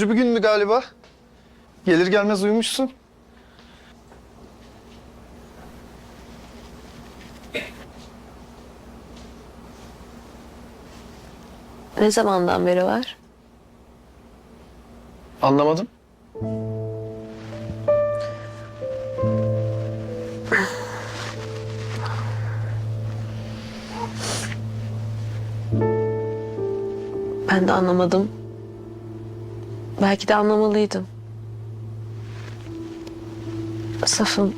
Yorucu bir gündü galiba. Gelir gelmez uyumuşsun. Ne zamandan beri var? Anlamadım. Ben de anlamadım. Belki de anlamalıydım. Safım.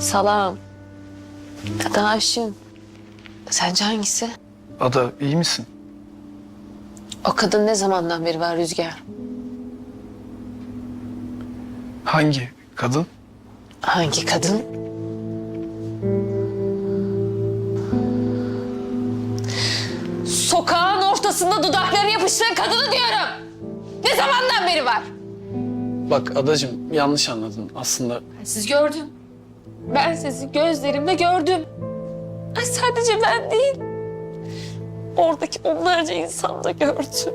Salam. Ya da aşığım. Sence hangisi? Ada iyi misin? O kadın ne zamandan beri var Rüzgar? Hangi kadın? Hangi kadın? Sokağın ortasında dudaklarını yapıştıran kadını diyorum. Ne zamandan beri var? Bak adacığım yanlış anladın aslında. Siz gördüm. Ben sizi gözlerimle gördüm. Ay sadece ben değil. Oradaki onlarca insan da gördü.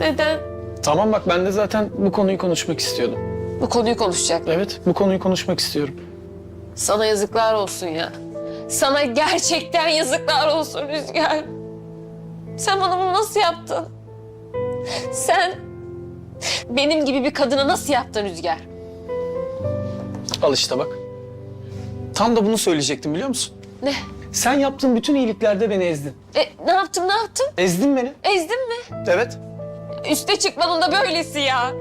Neden? Tamam bak ben de zaten bu konuyu konuşmak istiyordum. Bu konuyu konuşacak. Evet bu konuyu konuşmak istiyorum. Sana yazıklar olsun ya. Sana gerçekten yazıklar olsun Rüzgar. Sen bana bunu nasıl yaptın? Sen benim gibi bir kadına nasıl yaptın Rüzgar? Al işte bak. Tam da bunu söyleyecektim biliyor musun? Ne? Sen yaptığın bütün iyiliklerde beni ezdin. E, ne yaptım ne yaptım? Ezdin beni. Ezdin mi? Evet. Üste çıkmanın da böylesi ya.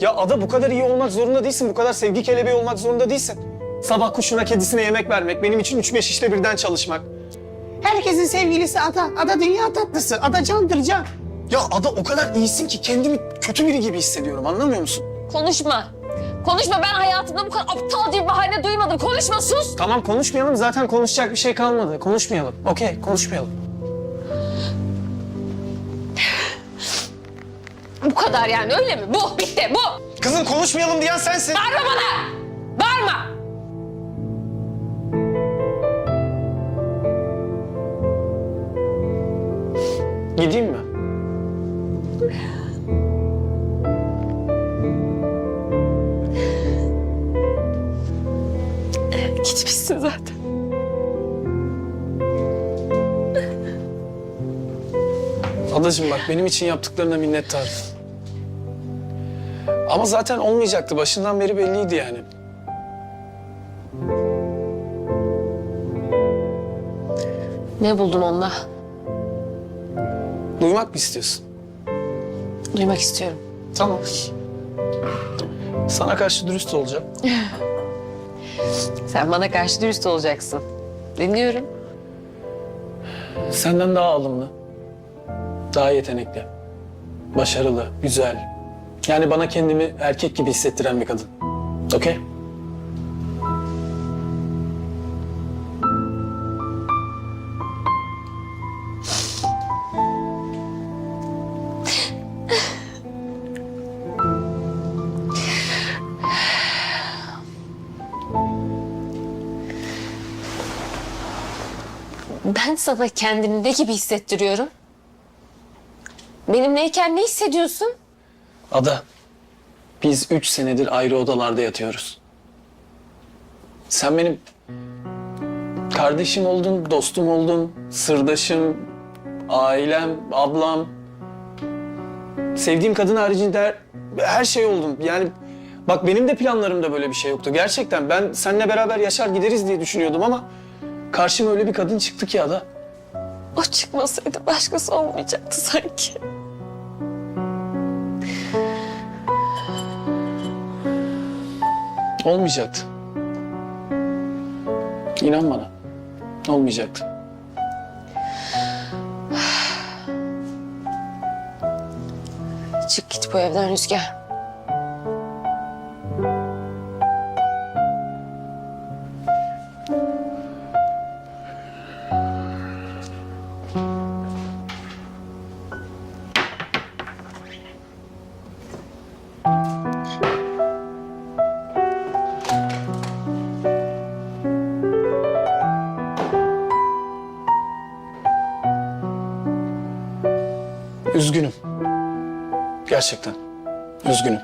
Ya Ada bu kadar iyi olmak zorunda değilsin. Bu kadar sevgi kelebeği olmak zorunda değilsin. Sabah kuşuna kedisine yemek vermek, benim için üç beş işte birden çalışmak. Herkesin sevgilisi Ada. Ada dünya tatlısı. Ada candır can. Ya Ada o kadar iyisin ki kendimi kötü biri gibi hissediyorum anlamıyor musun? Konuşma. Konuşma ben hayatımda bu kadar aptal bir bahane duymadım. Konuşma sus. Tamam konuşmayalım zaten konuşacak bir şey kalmadı. Konuşmayalım. Okey konuşmayalım. Bu kadar yani öyle mi? Bu bitti bu. Kızım konuşmayalım diyen sensin. Bağırma bana. Gideyim mi? Gitmişsin zaten. Adacığım bak benim için yaptıklarına minnettarım. Ama zaten olmayacaktı. Başından beri belliydi yani. Ne buldun onda? Duymak mı istiyorsun? Duymak istiyorum. Tamam. Sana karşı dürüst olacağım. Sen bana karşı dürüst olacaksın. Dinliyorum. Senden daha alımlı. Daha yetenekli. Başarılı, güzel. Yani bana kendimi erkek gibi hissettiren bir kadın. Okey? Ben sana kendini ne gibi hissettiriyorum? Benimleyken ne hissediyorsun? Ada, biz üç senedir ayrı odalarda yatıyoruz. Sen benim kardeşim oldun, dostum oldun, sırdaşım, ailem, ablam. Sevdiğim kadın haricinde her, her şey oldun. Yani bak benim de planlarımda böyle bir şey yoktu. Gerçekten ben seninle beraber yaşar gideriz diye düşünüyordum ama karşıma öyle bir kadın çıktı ki Ada. O çıkmasaydı başkası olmayacaktı sanki. Olmayacaktı. İnan bana. Olmayacaktı. Çık git bu evden Rüzgar. Üzgünüm. Gerçekten. Üzgünüm.